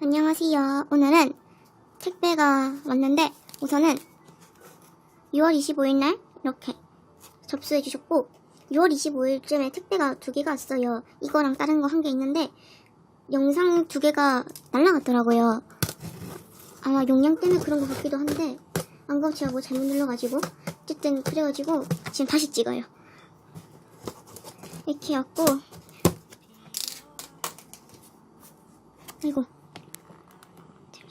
안녕하세요. 오늘은 택배가 왔는데 우선은 6월 25일 날 이렇게 접수해 주셨고 6월 25일쯤에 택배가 두 개가 왔어요. 이거랑 다른 거 한 개 있는데 영상 두 개가 날라갔더라고요. 아마 용량 때문에 그런 것 같기도 한데 안 그럼 제가 뭐 잘못 눌러가지고 어쨌든 그래가지고 지금 다시 찍어요. 이렇게 왔고 아이고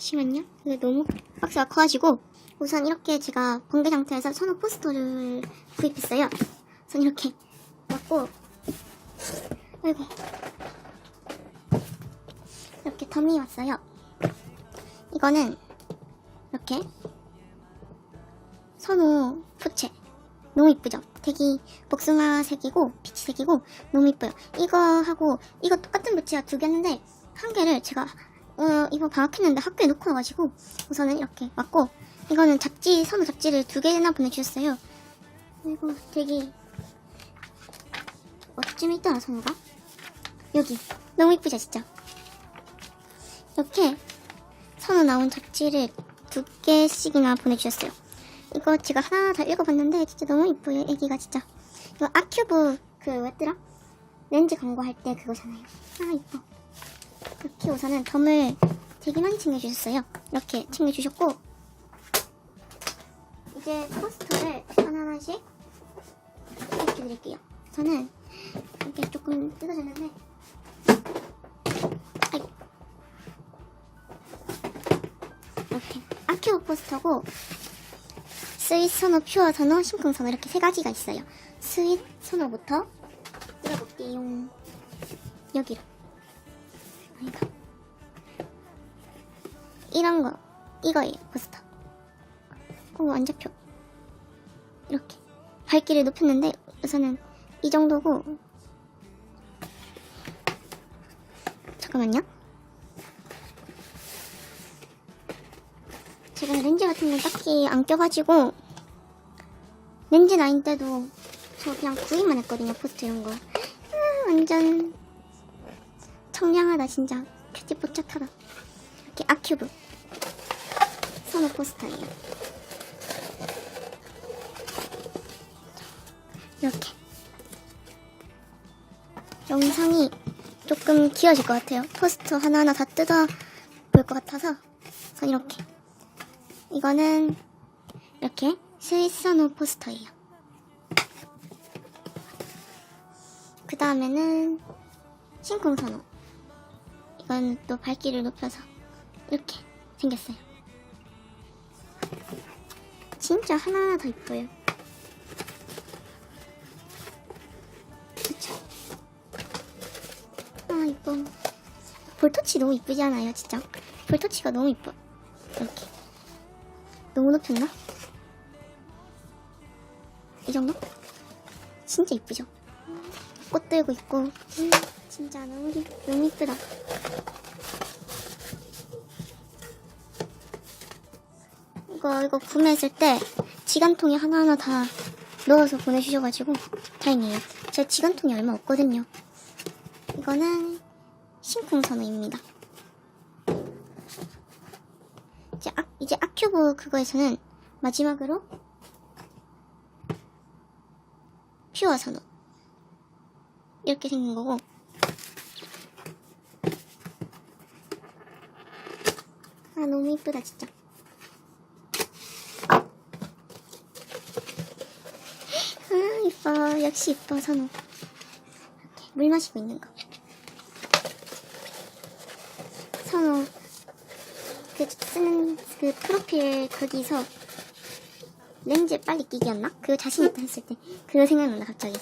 잠시만요. 이게 너무 박스가 커가지고 우선 이렇게 제가 번개 상태에서 선호 포스터를 구입했어요. 우선 이렇게 왔고 아이고 이렇게 덤이 왔어요. 이거는 이렇게 선호 포체 너무 이쁘죠? 되게 복숭아색이고 피치색이고 너무 이뻐요. 이거 하고 이거 똑같은 뷰티가 두 개였는데 한 개를 제가 어, 이거 방학했는데 학교에 놓고 와가지고 우선은 이렇게 왔고 이거는 잡지 선호 잡지를 두 개나 보내주셨어요. 이거 되게 어쯤 있더라 선호가 여기 너무 이쁘죠 진짜 이렇게 선호 나온 잡지를 두 개씩이나 보내주셨어요. 이거 제가 하나 다 읽어봤는데 진짜 너무 이뻐요 애기가 진짜 이거 아큐브 그 뭐였더라? 렌즈 광고할 때 그거잖아요. 아 이뻐. 이렇게 우선은 덤을 되게 많이 챙겨주셨어요. 이렇게 챙겨주셨고 이제 포스터를 하나하나씩 해드릴게요. 저는 이렇게 조금 뜯어졌는데 아이고 이렇게 아큐브 포스터고 스윗 선호, 퓨어 선호, 심쿵 선호 이렇게 세 가지가 있어요. 스윗 선호부터 뜯어볼게요. 여기로. 아이고. 이런 거, 이거예요, 포스터. 오, 안 잡혀. 이렇게. 밝기를 높였는데, 우선은 이 정도고. 잠깐만요. 제가 렌즈 같은 건 딱히 안 껴가지고, 렌즈 나인 때도 저 그냥 구입만 했거든요, 포스트 이런 거. 아, 완전 청량하다, 진짜. 큐티 뽀짝하다. 이렇게 아큐브. 선호 포스터예요. 이렇게. 영상이 조금 길어질 것 같아요. 포스터 하나하나 다 뜯어 볼 것 같아서. 그래서 이렇게. 이거는 이렇게 스위스노 포스터예요. 그 다음에는 신콩선호. 이건 또 밝기를 높여서 이렇게 생겼어요. 진짜 하나하나 다 이뻐요. 그쵸? 아, 이뻐. 볼터치 너무 이쁘지 않아요, 진짜? 볼터치가 너무 이뻐. 이렇게. 너무 높였나? 이 정도? 진짜 이쁘죠? 꽃 들고 있고. 음, 진짜 너무, 이- 너무 이쁘다 이거 이거 구매했을 때 지간통에 하나하나 다 넣어서 보내주셔가지고 다행이에요. 제 지간통이 얼마 없거든요. 이거는 심쿵선호입니다. 이제, 아, 이제 아큐브 그거에서는 마지막으로 퓨어 선호 이렇게 생긴 거고. 아 너무 이쁘다 진짜. 아 이뻐. 역시 이뻐 선호 이렇게 물 마시고 있는 거. 선호 그 쓰는 그 프로필 거기서 렌즈 빨리 끼기였나? 그거 자신 있다 했을 때 그거 생각난다 갑자기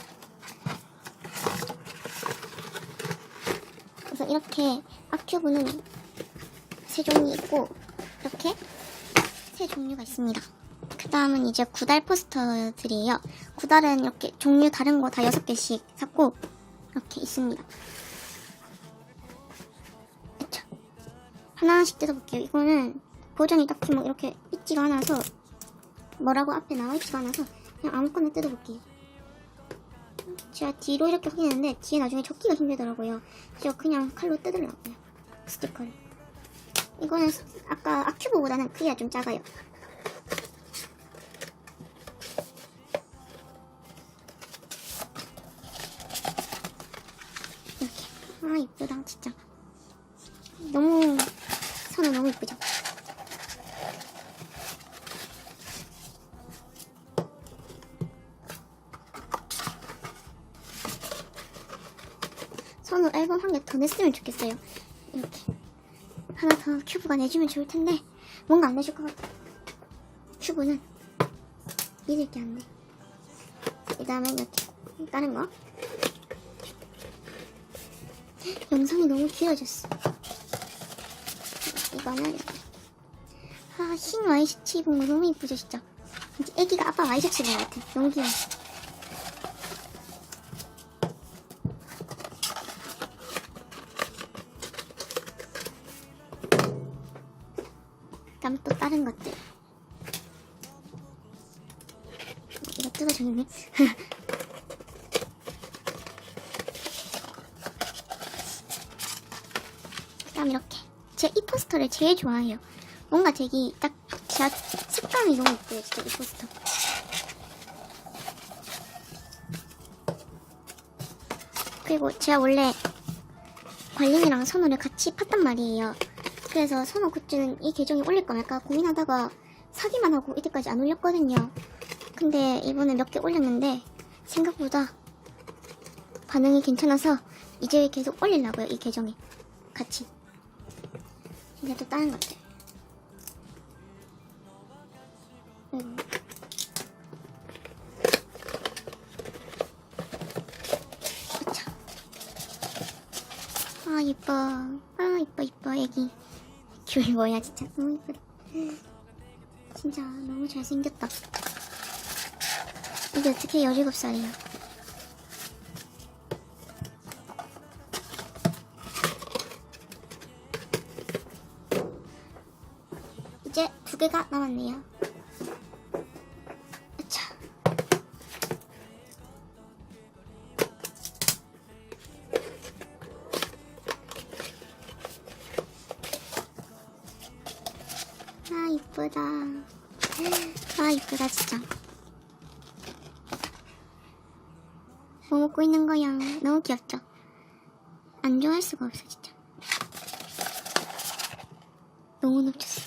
그래서 이렇게 아큐브는 세 종류 있고 이렇게 세 종류가 있습니다. 그 다음은 이제 구달 포스터들이에요. 구달은 이렇게 종류 다른 거다 여섯 개씩 샀고 이렇게 있습니다. 그쵸? 하나씩 뜯어볼게요. 이거는 버전이 딱히 뭐 이렇게 있지가 않아서 뭐라고 앞에 나와 있지가 않아서 그냥 아무거나 뜯어볼게요. 제가 뒤로 이렇게 확인했는데 뒤에 나중에 적기가 힘들더라고요. 제가 그냥 칼로 뜯으려고요. 스티커를. 이거는 아까 아큐브보다는 크기가 좀 작아요. 이렇게. 아, 이쁘다, 진짜. 너무, 선우 너무 이쁘죠? 앨범 한개 더 냈으면 좋겠어요. 이렇게. 하나 더 큐브가 내주면 좋을 텐데, 뭔가 안 내줄 것 같아. 큐브는 믿을 게 안 돼. 그 다음에 이렇게. 다른 거. 영상이 너무 길어졌어. 이거는 이렇게. 아, 흰 와이셔츠 입은 거 너무 이쁘죠, 진짜. 이제 애기가 아빠 와이셔츠 입은 것 같아. 너무 귀여워. 뜯어졌네. 그다음 이렇게. 제가 이 포스터를 제일 좋아해요. 뭔가 되게 딱 제가 색감이 너무 예뻐요, 진짜 이 포스터. 그리고 제가 원래 관림이랑 선우를 같이 팠단 말이에요. 그래서 선우 굿즈는 이 계정에 올릴 까 말까 고민하다가 사기만 하고 이때까지 안 올렸거든요. 근데 이번에 몇 개 올렸는데 생각보다 반응이 괜찮아서 이제 계속 올리려고요, 이 계정에. 같이. 이제 또 다른 것들. 음. 아, 이뻐. 아, 이뻐, 이뻐, 애기. 귤 뭐야, 진짜. 너무 이쁘다. 진짜 너무 잘생겼다. 이게 어떻게 17살이야. 이제 두 개가 남았네요. 자. 아, 이쁘다. 아, 이쁘다, 진짜. 먹고 있는 거야? 너무 귀엽죠? 안 좋아할 수가 없어, 진짜. 너무 높쳤어.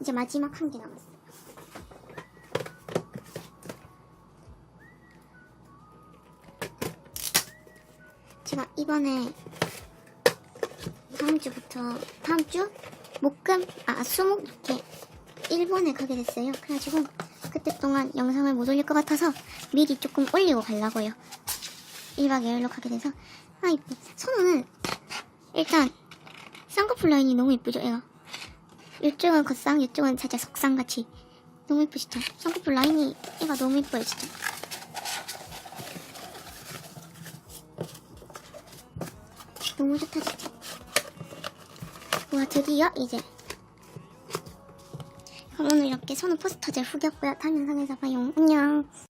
이제 마지막 한 개 남았어 제가 이번에 다음 주부터 다음 주 목금 아 수목 이렇게 일본에 가게 됐어요. 그래가지고 그때 동안 영상을 못 올릴 것 같아서 미리 조금 올리고 가려고요. 1박 2일로 가게 돼서 아 이뻐. 선우는 일단 쌍꺼풀 라인이 너무 이쁘죠, 얘가. 이쪽은 겉쌍, 이쪽은 살짝 석쌍같이 너무 이쁘시죠? 쌍꺼풀 라인이 얘가 너무 이뻐요, 진짜. 너무 좋다, 진짜. 와, 드디어 이제. 오늘 이렇게 선우 포스터들 후겼고요. 다음 영상에서 봐요. 안녕.